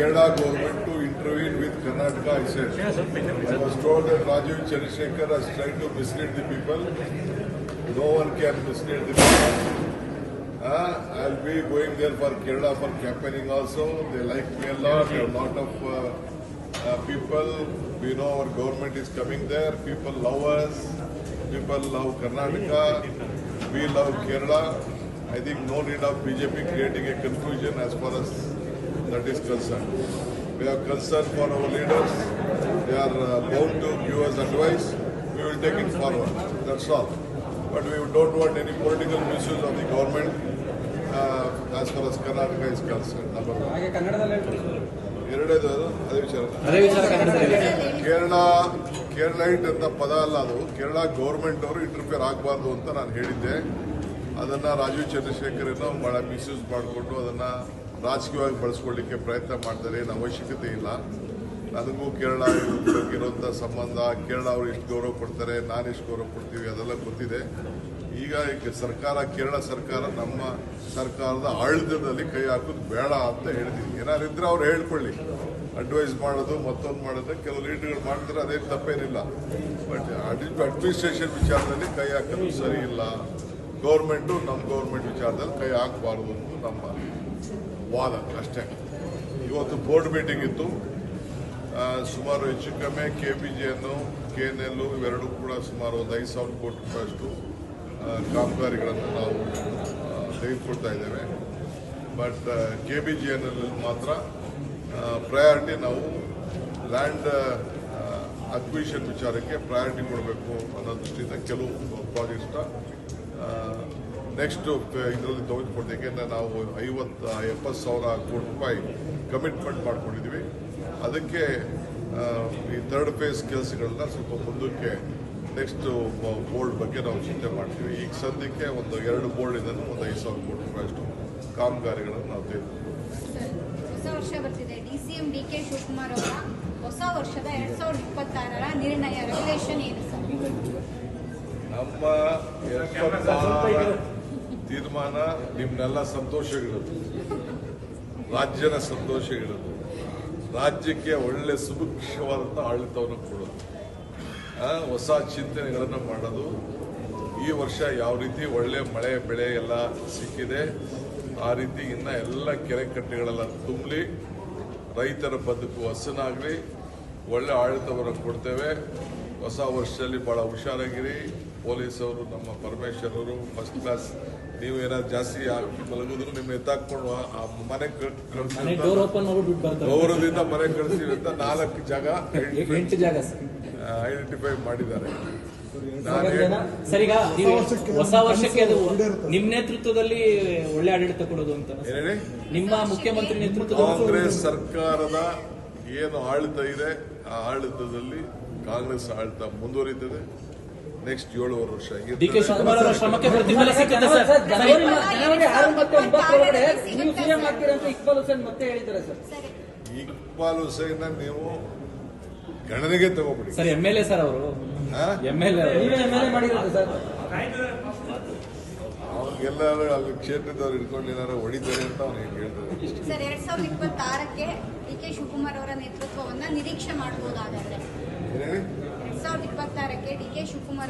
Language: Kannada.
Kerala government to intervene with Karnataka, I said. I was told that Rajiv Chandrasekhar has tried to mislead the people. No one can mislead the people. Uh, I'll be going there for Kerala for campaigning also. They like me a lot. A lot of uh, uh, people. We know our government is coming there. People love us. People love Karnataka. We love Kerala. I think no need of BJP creating a confusion as far as that is concerned. We have concern for our leaders. They are uh, bound to give us advice. We will take it forward. That's all. But we don't want any political misuse of the government uh, as far as Karnataka is concerned. Number one. ಎರಡನೇದು ಅದೇ ವಿಚಾರ ಕೇರಳ ಕೇರಳೈಟ್ ಅಂತ ಪದ ಅಲ್ಲ ಅದು ಕೇರಳ ಗೌರ್ಮೆಂಟ್ ಅವರು ಇಂಟರ್ಫಿಯರ್ ಆಗಬಾರ್ದು ಅಂತ ನಾನು ಹೇಳಿದ್ದೆ ಅದನ್ನ ರಾಜೀವ್ ಚಂದ್ರಶೇಖರನ್ನು ಬಹಳ ಮಿಸ್ಯೂಸ್ ಮಾಡಿಕೊಂಡು ಅದನ್ನ ರಾಜಕೀಯವಾಗಿ ಬಳಸ್ಕೊಳ್ಳಿಕ್ಕೆ ಪ್ರಯತ್ನ ಮಾಡ್ತಾರೆ, ಏನು ಅವಶ್ಯಕತೆ ಇಲ್ಲ. ನನಗೂ ಕೇರಳ ಇರುವಂಥ ಸಂಬಂಧ, ಕೇರಳ ಅವರು ಎಷ್ಟು ಗೌರವ ಕೊಡ್ತಾರೆ, ನಾನು ಎಷ್ಟು ಗೌರವ ಕೊಡ್ತೀವಿ ಅದೆಲ್ಲ ಗೊತ್ತಿದೆ. ಈಗ ಸರ್ಕಾರ, ಕೇರಳ ಸರ್ಕಾರ ನಮ್ಮ ಸರ್ಕಾರದ ಆಡಳಿತದಲ್ಲಿ ಕೈ ಹಾಕೋದು ಬೇಡ ಅಂತ ಹೇಳ್ತೀನಿ. ಏನಾದ್ರು ಇದ್ರೆ ಅವ್ರು ಹೇಳ್ಕೊಳ್ಳಿ. ಅಡ್ವೈಸ್ ಮಾಡೋದು, ಮತ್ತೊಂದು ಮಾಡೋದು, ಕೆಲವು ಲೀಡರ್ಗಳು ಮಾಡ್ತಾರೆ, ಅದೇನು ತಪ್ಪೇನಿಲ್ಲ. ಬಟ್ ಅಡ್ಮಿನಿಸ್ಟ್ರೇಷನ್ ವಿಚಾರದಲ್ಲಿ ಕೈ ಹಾಕೋದು ಸರಿ ಗೌರ್ಮೆಂಟು ನಮ್ಮ ಗೌರ್ಮೆಂಟ್ ವಿಚಾರದಲ್ಲಿ ಕೈ ಹಾಕಬಾರ್ದು ಅಂತ ನಮ್ಮ ವಾದ ಅಷ್ಟೇ. ಇವತ್ತು ಬೋರ್ಡ್ ಮೀಟಿಂಗ್ ಇತ್ತು. ಸುಮಾರು ಹೆಚ್ಚು ಕಮ್ಮಿ ಕೆ ಬಿ ಜಿಯನ್ನು ಕೆ ಎನ್ ಎಲ್ ಇವೆರಡೂ ಕೂಡ ಸುಮಾರು ಒಂದು ಐದು ಸಾವಿರ ಕೋಟಿ ರೂಪಾಯಿಯಷ್ಟು ಕಾಮಗಾರಿಗಳನ್ನು ನಾವು ತೆಗೆದುಕೊಳ್ತಾ ಇದ್ದೇವೆ. But K B J N L ಮಾತ್ರ ಪ್ರಯಾರಿಟಿ ನಾವು ಲ್ಯಾಂಡ್ ಅಕ್ವಿಷನ್ ವಿಚಾರಕ್ಕೆ ಪ್ರಯಾರಿಟಿ ಕೊಡಬೇಕು ಅನ್ನೋ ದೃಷ್ಟಿಯಿಂದ ಕೆಲವು ಪ್ರಾಜೆಕ್ಟ್ಸ್ನ ನೆಕ್ಸ್ಟ್ ಇದರಲ್ಲಿ ತೆಗೆದುಕೊಡ್ತೀವಿ ಯಾಕೆಂದರೆ ನಾವು ಐವತ್ತು ಎಪ್ಪತ್ತು ಸಾವಿರ ಕೋಟಿ ರೂಪಾಯಿ ಕಮಿಟ್ಮೆಂಟ್ ಮಾಡಿಕೊಂಡಿದ್ದೀವಿ. ಅದಕ್ಕೆ ಈ ಥರ್ಡ್ ಫೇಸ್ ಕೆಲಸಗಳನ್ನ ಸ್ವಲ್ಪ ಮುಂದಕ್ಕೆ ನೆಕ್ಸ್ಟ್ ಬೋರ್ಡ್ ಬಗ್ಗೆ ನಾವು ಚಿಂತೆ ಮಾಡ್ತೀವಿ. ಈಗ ಸದ್ಯಕ್ಕೆ ಒಂದು ಎರಡು ಬೋರ್ಡ್ ಇದನ್ನು ಒಂದು ಐದು ಸಾವಿರ ಕೋಟಿ ರೂಪಾಯಿಯಷ್ಟು ಕಾಮಗಾರಿಗಳನ್ನು ನಾವು ತೆಗೆದುಕೊಂಡು ಹೊಸ ವರ್ಷ ಬರ್ತಿದೆ. ಡಿಸಿಎಂ ಡಿ ಕೆ ಶಿವಕುಮಾರ್ ಅವರ ಹೊಸ ವರ್ಷದ ಎರಡು ಸಾವಿರದ ಇಪ್ಪತ್ತಾರರ ನಿರ್ಣಯ ರೆಗ್ಯುಲೇಷನ್ ಏನು? ನಮ್ಮ ತೀರ್ಮಾನ ನಿಮ್ನೆಲ್ಲ ಸಂತೋಷಗಳದು ರಾಜ್ಯನ ಇಡೋದು ರಾಜ್ಯಕ್ಕೆ ಒಳ್ಳೆ ಸುಭಿಕ್ಷವಾದಂಥ ಆಡಳಿತವನ್ನು ಕೊಡೋದು ಹೊಸ ಚಿಂತನೆಗಳನ್ನು ಮಾಡೋದು. ಈ ವರ್ಷ ಯಾವ ರೀತಿ ಒಳ್ಳೆ ಮಳೆ, ಬೆಳೆ ಎಲ್ಲ ಸಿಕ್ಕಿದೆ, ಆ ರೀತಿ ಇನ್ನ ಎಲ್ಲ ಕೆರೆ ಕಟ್ಟೆಗಳೆಲ್ಲ ತುಂಬಲಿ, ರೈತರ ಬದುಕು ಹಸನಾಗಲಿ, ಒಳ್ಳೆ ಆಡಳಿತವನ್ನು ಕೊಡ್ತೇವೆ. ಹೊಸ ವರ್ಷದಲ್ಲಿ ಬಹಳ ಹುಷಾರಾಗಿರಿ. ಪೊಲೀಸವರು ನಮ್ಮ ಪರಮೇಶ್ವರರು ಅವರು ಫಸ್ಟ್ ಕ್ಲಾಸ್ ನೀವು ಏನಾದ್ರು ಜಾಸ್ತಿ ಆಗಿ ಮಲಗಿದ್ರು ನಿಮ್ಮ ಎತ್ತಾಕೊಂಡು ಆ- ಮನೆ ಮನೆ ಡೋರ್ ಓಪನ್ ಮಾಡ್ಬಿಟ್ಟು ಬಿಟ್ಟು ಬರ್ತಾರೆ ಗೌರವದಿಂದ ಮನೆ ಕಳಿಸ್ತೀವಿ ಅಂತ ನಾಲ್ಕು ಜಾಗ ಎಂಟು ಜಾಗ ಸರ್. ಐಡೆಂಟಿಫೈ ಮಾಡಿದ್ದಾರೆ. ಸರ್ ಈಗ ಹೊಸ ವರ್ಷಕ್ಕೆ ಅದು ನಿಮ್ಮ ನೇತೃತ್ವದಲ್ಲಿ ಒಳ್ಳೆ ಆಡಳಿತ ಕೊಡೋದು ಅಂತ. ಹೇಳಿ ನಿಮ್ಮ ಮುಖ್ಯಮಂತ್ರಿ ನೇತೃತ್ವ ಕಾಂಗ್ರೆಸ್ ಸರ್ಕಾರದ ಏನು ಆಳ್ತ ಇದೆ ಆ ಆಡಳಿತದಲ್ಲಿ ಕಾಂಗ್ರೆಸ್ ಆಳ್ತ ಮುಂದುವರಿತದೆ. ನೆಕ್ಸ್ಟ್ ಏಳುವರೆ ವರ್ಷ ಡಿ ಕೆ ಶಿವಕುಮಾರ್ ಅವರ ಶ್ರಮಕ್ಕೆ ಪ್ರತಿಫಲ ಸಿಕ್ಕಿದೆ ಸರ್. ಜನವರಿ ಜನವರಿ ಆರು ಮತ್ತು ಒಂಬತ್ತು ಒಳಗಡೆ ನೀವು ಸಿಎಂ ಆಗ್ತೀರಾ ಅಂತ ಇಕ್ಬಾಲ್ ಹುಸೇನ್ ಮತ್ತೆ ಹೇಳಿದ್ದಾರೆ ಸರ್. ಇಕ್ಬಾಲ್ ಹುಸೇನ್ ನೀವು ಗಣನೆಗೆ ತಗೋಬಿಡಿ. Sir M L A sir ಅವರು. ಅವ್ರಿಗೆಲ್ಲ ಎಂ ಎಲ್ ಎ ನೀವೇ ಎಲ್ ಎ ಮಾಡಿರೋದು ಸರ್. ಅವ್ರಿಗೆಲ್ಲರೂ ಅಲ್ಲಿ ಕ್ಷೇತ್ರದವ್ರು ಇಟ್ಕೊಂಡು ಏನಾರು ಹೊಡಿತಾರೆ ಅಂತ ಅವ್ನಿಗೆ ಹೇಳ್ತಾರೆ? ಸರ್ ಎರಡ್ ಸಾವಿರದ ಇಪ್ಪತ್ತಾರಕ್ಕೆ ಡಿ ಕೆ ಶಿವಕುಮಾರ್ ಅವರ ನೇತೃತ್ವವನ್ನ ನಿರೀಕ್ಷೆ ಮಾಡಬಹುದಾದ್ರೆ ಎರಡ್ ಸಾವಿರದ ಇಪ್ಪತ್ತಾರಕ್ಕೆ ಡಿ ಕೆ ಶಿವಕುಮಾರ್ ಅವರ